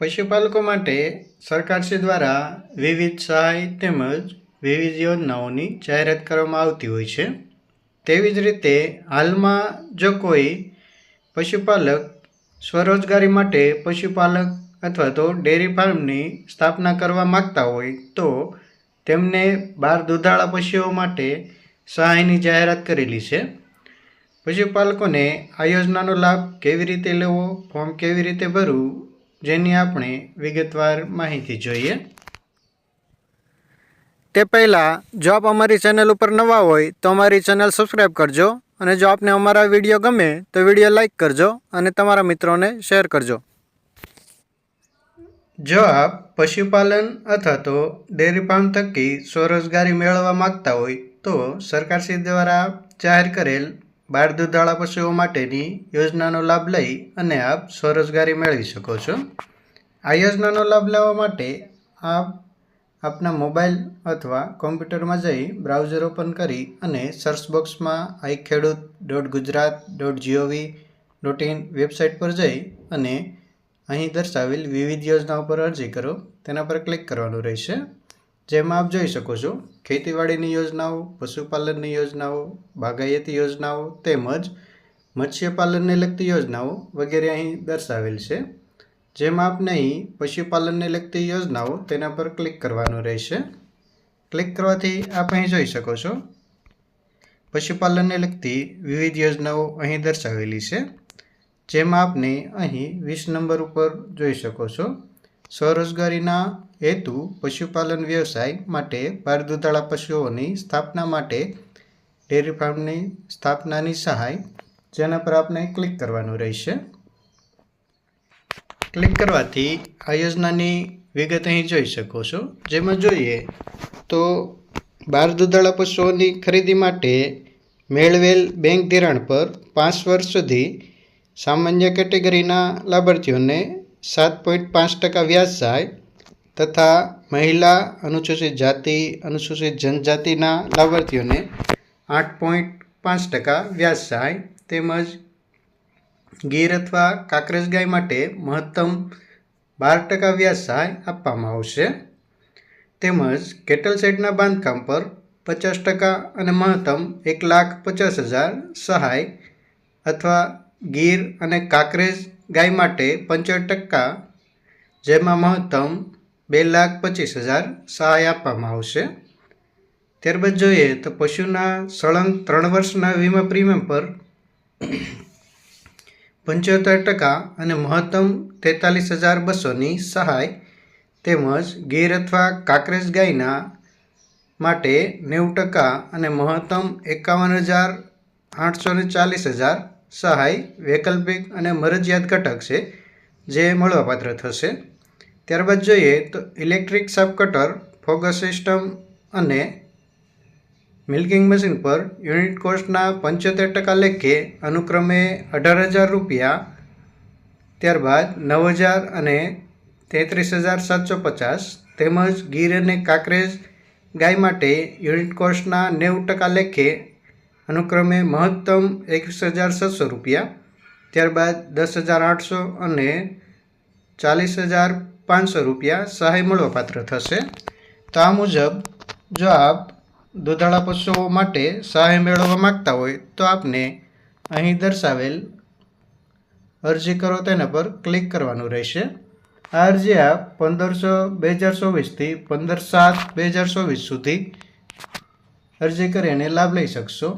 પશુપાલકો માટે સરકારશ્રી દ્વારા વિવિધ સહાય તેમજ વિવિધ યોજનાઓની જાહેરાત કરવામાં આવતી હોય છે. તેવી જ રીતે હાલમાં જો કોઈ પશુપાલક સ્વરોજગારી માટે પશુપાલક અથવા તો ડેરી ફાર્મની સ્થાપના કરવા માગતા હોય તો તેમને બાર દુધાળા પશુઓ માટે સહાયની જાહેરાત કરેલી છે. પશુપાલકોને આ યોજનાનો લાભ કેવી રીતે લેવો, ફોર્મ કેવી રીતે ભરવું જેની આપણે વિગતવાર માહિતી જોઈએ. તે પહેલાં જો આપ અમારી ચેનલ ઉપર નવા હોય તો અમારી ચેનલ સબસ્ક્રાઈબ કરજો અને જો આપને અમારા વીડિયો ગમે તો વીડિયો લાઈક કરજો અને તમારા મિત્રોને શેર કરજો. જો આપ પશુપાલન અથવા તો ડેરી ફાર્મ થકી સ્વરોજગારી મેળવવા માગતા હોય તો સરકારશ્રી દ્વારા જાહેર કરેલ બાળ દુધાળા પશુઓ માટેની યોજનાનો લાભ લઈ અને આપ સ્વરોજગારી મેળવી શકો છો. આ યોજનાનો લાભ લેવા માટે આપ આપના મોબાઈલ અથવા કોમ્પ્યુટરમાં જઈ બ્રાઉઝર ઓપન કરી અને સર્ચ બોક્સમાં I Khedut dot Gujarat dot GOV dot in website પર જઈ અને અહીં દર્શાવેલ વિવિધ યોજનાઓ પર અરજી કરો. તેના પર ક્લિક કરવાનું રહેશે. જેમાં આપ જોઈ શકો છો ખેતીવાડીની યોજનાઓ, પશુપાલનની યોજનાઓ, બાગાયતી યોજનાઓ તેમજ મત્સ્યપાલનને લગતી યોજનાઓ વગેરે અહીં દર્શાવેલ છે. જેમાં આપને અહીં પશુપાલનને લગતી યોજનાઓ તેના પર ક્લિક કરવાનું રહેશે. ક્લિક કરવાથી આપ અહીં જોઈ શકો છો પશુપાલનને લગતી વિવિધ યોજનાઓ અહીં દર્શાવેલી છે. જેમાં આપને અહીં વીસ નંબર ઉપર જોઈ શકો છો સ્વરોજગારીના હેતુ પશુપાલન વ્યવસાય માટે બાર દૂધાળા પશુઓની સ્થાપના માટે ડેરી ફાર્મની સ્થાપનાની સહાય જેના પર આપણે ક્લિક કરવાનું રહેશે. ક્લિક કરવાથી આ યોજનાની વિગત અહીં જોઈ શકો છો. જેમાં જોઈએ તો બાર દૂધાળા પશુઓની ખરીદી માટે મેળવેલ બેંક ધિરાણ પર પાંચ વર્ષ સુધી સામાન્ય કેટેગરીના લાભાર્થીઓને સાત પોઈન્ટ પાંચ ટકા વ્યાજ સહાય તથા મહિલા અનુસૂચિત જાતિ, અનુસૂચિત જનજાતિના લાભાર્થીઓને આઠ પોઈન્ટ પાંચ ટકા વ્યાજ સહાય તેમજ ગીર અથવા કાકરેજ ગાય માટે મહત્તમ બાર ટકા વ્યાજ સહાય આપવામાં આવશે. તેમજ કેટલ શેડના બાંધકામ પર પચાસ ટકા અને મહત્તમ એક લાખ પચાસ હજાર સહાય અથવા ગીર અને કાકરેજ ગાય માટે પંચોતેર ટકા, જેમાં મહત્તમ બે લાખ પચીસ હજાર સહાય આપવામાં આવશે. ત્યારબાદ જોઈએ તો પશુના સળંગ ત્રણ વર્ષના વીમા પ્રીમિયમ પર પંચોતેર ટકા અને મહત્તમ તેતાલીસ હજાર બસોની સહાય તેમજ ગીર અથવા કાકરેજ ગાયના માટે નેવું ટકા અને મહત્તમ એકાવન હજાર આઠસો ને ચાલીસ હજાર સહાય વૈકલ્પિક અને મરજિયાત ઘટક છે, જે મળવાપાત્ર થશે. ત્યારબાદ જોઈએ તો ઇલેક્ટ્રિક સાપ કટર ફોગસ સિસ્ટમ અને મિલ્કિંગ મશીન પર યુનિટ કોસ્ટના પંચોતેર ટકા લેખે અનુક્રમે અઢાર હજાર રૂપિયા, ત્યારબાદ નવ હજાર અને તેત્રીસ હજાર સાતસો પચાસ તેમજ ગીર અને કાકરેજ ગાય માટે યુનિટ કોસ્ટના નેવું ટકા લેખે અનુક્રમે મહત્તમ એકવીસ હજાર છસો રૂપિયા, ત્યારબાદ દસ હજાર આઠસો અને ચાલીસ હજાર પાંચસો રૂપિયા સહાય મળવાપાત્ર થશે. તો આ મુજબ, જો આપ દુધાળા પશુઓ માટે સહાય મેળવવા માગતા હોય, તો આપને અહીં દર્શાવેલ અરજી કરો તેના પર ક્લિક કરવાનું રહેશે. આ અરજી આપ પંદરસો, બે હજાર ચોવીસથી પંદર સાત, બે હજાર ચોવીસ સુધી અરજી કરીને લાભ લઈ શકશો.